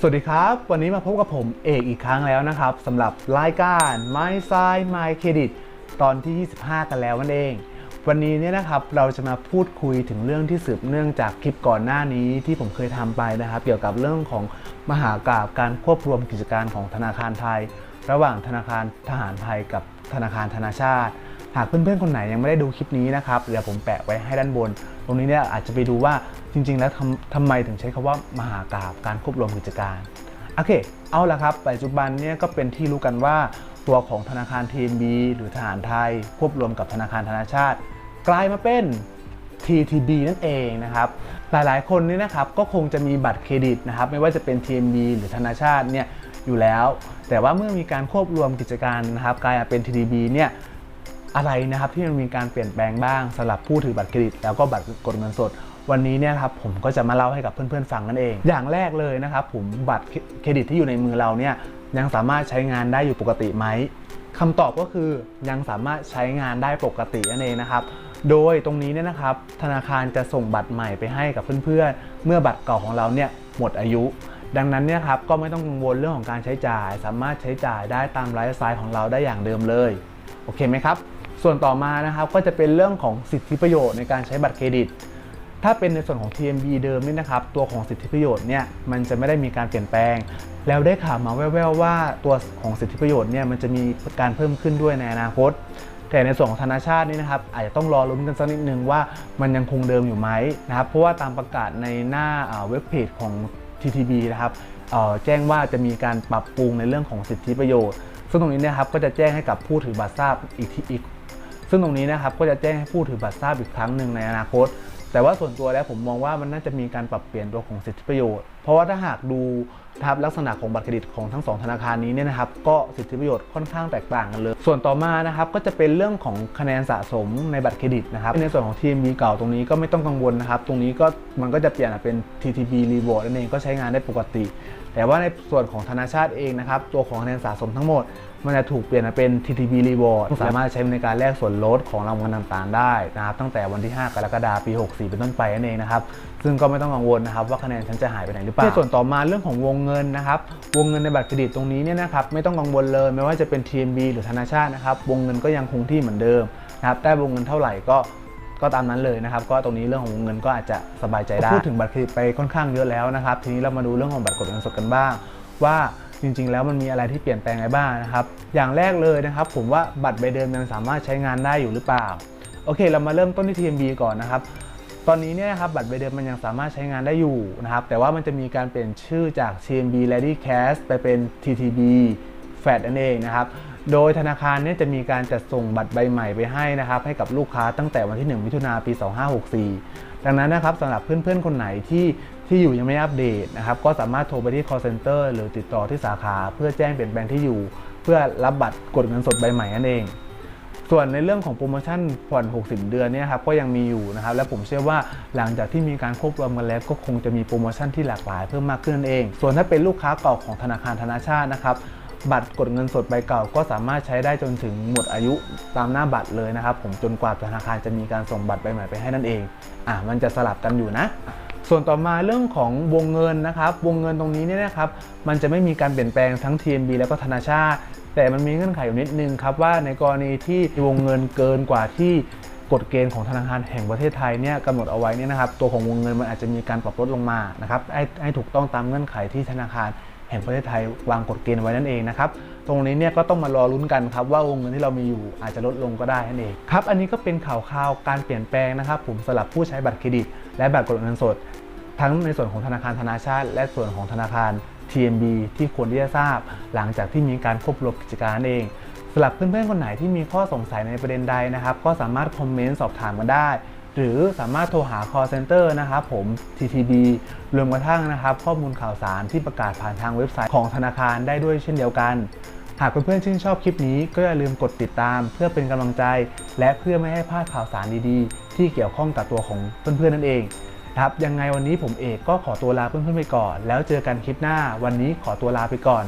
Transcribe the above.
สวัสดีครับ วันนี้มาพบกับผมเอกอีกครั้งแล้วนะครับสำหรับรายการ My Side My Credit ตอนที่ 25 กันแล้วนั่นเอง วันนี้เนี่ยนะครับเราจะมาพูดคุยถึงเรื่องที่สืบเนื่องจากคลิปก่อนหน้านี้ที่ผมเคยทำไปนะครับ เกี่ยวกับเรื่องของมหากราบการควบรวมกิจการของธนาคารไทย ระหว่างธนาคารทหารไทยกับธนาคารธนาชาติ หากเพื่อนๆคนไหนยังไม่ได้ดูคลิปนี้นะครับเดี๋ยวผมแปะไว้ให้ด้านบน ตรงนี้เนี่ยอาจจะไปดูว่าจริง ๆ แล้วทำทำไมถึงใช้คำว่ามหากราบการควบรวมกิจการโอเค เอาละครับ ปัจจุบันเนี่ยก็เป็นที่รู้กันว่าตัวของธนาคาร TMB หรือทหารไทย ควบรวมกับธนาคารธนาชาติ กลายมาเป็น TTB นั่นเองนะครับ หลายๆ คนเนี่ยนะครับก็คงจะมีบัตรเครดิตนะครับ ไม่ว่าจะเป็น TMB หรือธนาชาติเนี่ยอยู่แล้ว แต่ว่าเมื่อมีการควบรวมกิจการนะครับกลายมาเป็น TTB เนี่ย อะไรนะครับที่มันมีการเปลี่ยนแปลงบ้างสำหรับผู้ถือบัตรเครดิต แล้วก็บัตรกดเงินสด วันนี้เนี่ยครับผมก็จะมาเล่าให้กับเพื่อนๆฟังนั่นเอง อย่างแรกเลยนะครับผมบัตรเครดิตที่อยู่ในมือเราเนี่ยยังสามารถใช้งานได้อยู่ปกติไหมคำตอบก็คือยังสามารถใช้งานได้ปกตินั่นเองนะครับ โดยตรงนี้เนี่ยนะครับ ธนาคารจะส่งบัตรใหม่ไปให้กับเพื่อนๆ เมื่อบัตรเก่าของเราเนี่ยหมดอายุ ดังนั้นเนี่ยครับก็ไม่ต้องกังวลเรื่องของการใช้จ่าย สามารถใช้จ่ายได้ตามไลฟ์สไตล์ของเราได้อย่างเดิมเลย โอเคไหมครับ ส่วนต่อมานะครับก็จะเป็นเรื่องของสิทธิประโยชน์ในการใช้บัตรเครดิต ถ้าเป็นในส่วนของ TMB เดิมนี่นะครับ ตัวของสิทธิประโยชน์เนี่ยมันจะไม่ได้มีการเปลี่ยนแปลง แล้วได้ข่าวมาแว่วๆว่าตัวของสิทธิประโยชน์เนี่ยมันจะมีการเพิ่มขึ้นด้วยในอนาคต แต่ในส่วนของธนาชาตินี่นะครับอาจจะต้องรอลุ้นกันสักนิดนึงว่ามันยังคงเดิมอยู่ไหมนะครับเพราะว่าตามประกาศในหน้าเว็บเพจของ TTB นะครับแจ้งว่าจะมีการปรับปรุงในเรื่องของสิทธิประโยชน์ซึ่งตรงนี้นะครับก็จะแจ้งให้กับผู้ถือบัตรทราบอีกทีอีก ซึ่งตรงนี้นะครับก็จะแจ้งให้ผู้ถือบัตรทราบอีกครั้งหนึ่งในอนาคต แต่ว่าส่วนตัวแล้วผมมองว่ามันน่าจะมีการปรับเปลี่ยนตัวของสิทธิประโยชน์ เพราะว่าถ้าหากดูนะครับลักษณะของบัตรเครดิตของทั้งสองธนาคารนี้เนี่ยนะครับก็สิทธิประโยชน์ค่อนข้างแตกต่างกันเลย ส่วนต่อมานะครับก็จะเป็นเรื่องของคะแนนสะสมในบัตรเครดิตนะครับในส่วนของ TMB เก่าตรงนี้ก็ไม่ต้องกังวลนะครับ ตรงนี้ก็มันก็จะเปลี่ยนเป็น TTB Reward นั่นเองก็ใช้งานได้ปกติ แต่ว่าในส่วนของธนาชาติเองนะครับตัวของคะแนนสะสมทั้งหมด มันจะถูกเปลี่ยนเป็น TTB Reward สามารถใช้ในการแลกส่วนลดของรางวัลต่างๆ ได้นะครับตั้งแต่วันที่ 5 กรกฎาคมปี 64 เป็นต้นไปนั่นเองนะครับซึ่งก็ไม่ต้องกังวลนะครับว่าคะแนนฉันจะหายไปไหนหรือเปล่าในส่วนต่อมาเรื่องของวงเงินนะครับวงเงินในบัตรเครดิตตรงนี้เนี่ยนะครับไม่ต้องกังวลเลยไม่ว่าจะเป็น TMB หรือธนาชาตินะครับวงเงินก็ยังคงที่เหมือนเดิมนะครับได้วงเงินเท่าไหร่ก็ก็ตามนั้นเลยนะครับ ก็ตรงนี้เรื่องของวงเงินก็อาจจะสบายใจได้พูดถึงบัตรเครดิตไปค่อนข้างเยอะแล้วนะครับทีนี้เรามาดูเรื่องของบัตรกดเงินสดกันบ้าง ว่าจริง ๆ แล้วมันมีอะไรที่เปลี่ยนแปลงอะไรบ้างนะครับอย่างแรกเลยนะครับ ผมว่าบัตรใบเดิมยังสามารถใช้งานได้อยู่หรือเปล่าโอเค เรามาเริ่มต้นที่ TMB ก่อนนะครับ ตอนนี้เนี่ยนะครับบัตรใบเดิมมันยังสามารถใช้งานได้อยู่นะครับแต่ว่ามันจะมีการเปลี่ยนชื่อจาก TMB Ready Cash ไปเป็น TTB FAT นั่นเองนะครับโดยธนาคารเนี่ยจะมีการจัดส่งบัตรใบใหม่ไปให้นะครับให้กับลูกค้าตั้งแต่วันที่ 1 มิถุนาปี 2564 ดังนั้นนะครับสำหรับเพื่อนๆ คนไหนที่ที่อยู่ยังไม่อัปเดตนะครับก็สามารถโทรไปที่ call center หรือติดต่อที่สาขา เพื่อแจ้งเปลี่ยนแปลงที่อยู่ เพื่อรับบัตรกดเงินสดใบใหม่นั่นเอง ส่วนในเรื่องของโปรโมชั่นผ่อน 60 เดือนเนี่ยครับก็ยังมีอยู่นะครับและผมเชื่อว่าหลังจากที่มีการควบรวมกันแล้วก็คงจะมีโปรโมชั่นที่หลากหลายเพิ่มมากขึ้นเอง ส่วนถ้าเป็นลูกค้าเก่าของธนาคารธนาชาตินะครับบัตรกดเงินสดใบเก่าก็สามารถใช้ได้จนถึงหมดอายุตามหน้าบัตรเลยนะครับ ผมจนกว่าธนาคารจะมีการส่งบัตรใบใหม่ไปให้นั่นเอง อะมันจะสลับกันอยู่นะ ส่วนต่อมาเรื่องของวงเงินนะครับ วงเงินตรงนี้เนี่ยนะครับ มันจะไม่มีการเปลี่ยนแปลงทั้ง TMB แล้วก็ธนาชาติ แต่มันมีเงื่อนไขอยู่นิดนึงครับว่าในกรณีที่วงเงินเกินกว่าที่กฎเกณฑ์ของธนาคารแห่งประเทศไทยเนี่ยกำหนดเอาไว้เนี่ยนะครับตัวของวงเงินมันอาจจะมีการปรับลดลงมานะครับให้ให้ถูกต้องตามเงื่อนไขที่ธนาคารแห่งประเทศไทยวางกฎเกณฑ์ไว้นั่นเองนะครับตรงนี้เนี่ยก็ต้องมารอลุ้นกันครับว่าวงเงินที่เรามีอยู่อาจจะลดลงก็ได้นั่นเองครับอันนี้ก็เป็นข่าวคราวการเปลี่ยนแปลงนะครับ ผมสำหรับผู้ใช้บัตรเครดิต และบัตรกดเงินสด ทั้งในส่วนของธนาคารธนาชาติ และส่วนของธนาคาร TMB ที่ควรที่จะทราบ หลังจากที่มีการควบรวมกิจการนั่นเองสำหรับเพื่อนๆคนไหนที่มีข้อสงสัยในประเด็นใดนะครับ ก็สามารถคอมเมนต์สอบถามมาได้ หรือสามารถโทรหา call center นะครับผม TTB รวมกระทั่งนะครับ ข้อมูลข่าวสารที่ประกาศผ่านทางเว็บไซต์ของธนาคารได้ด้วยเช่นเดียวกัน หากเพื่อนๆชื่นชอบคลิปนี้ก็อย่าลืมกดติดตาม เพื่อเป็นกำลังใจ และเพื่อไม่ให้พลาดข่าวสารดีๆ ที่เกี่ยวข้องกับตัวของเพื่อนๆนั่นเอง ครับยังไงวันนี้ผมเอกก็ขอตัวลาเพื่อนๆไปก่อน แล้วเจอกันคลิปหน้าวันนี้ขอตัวลาไปก่อน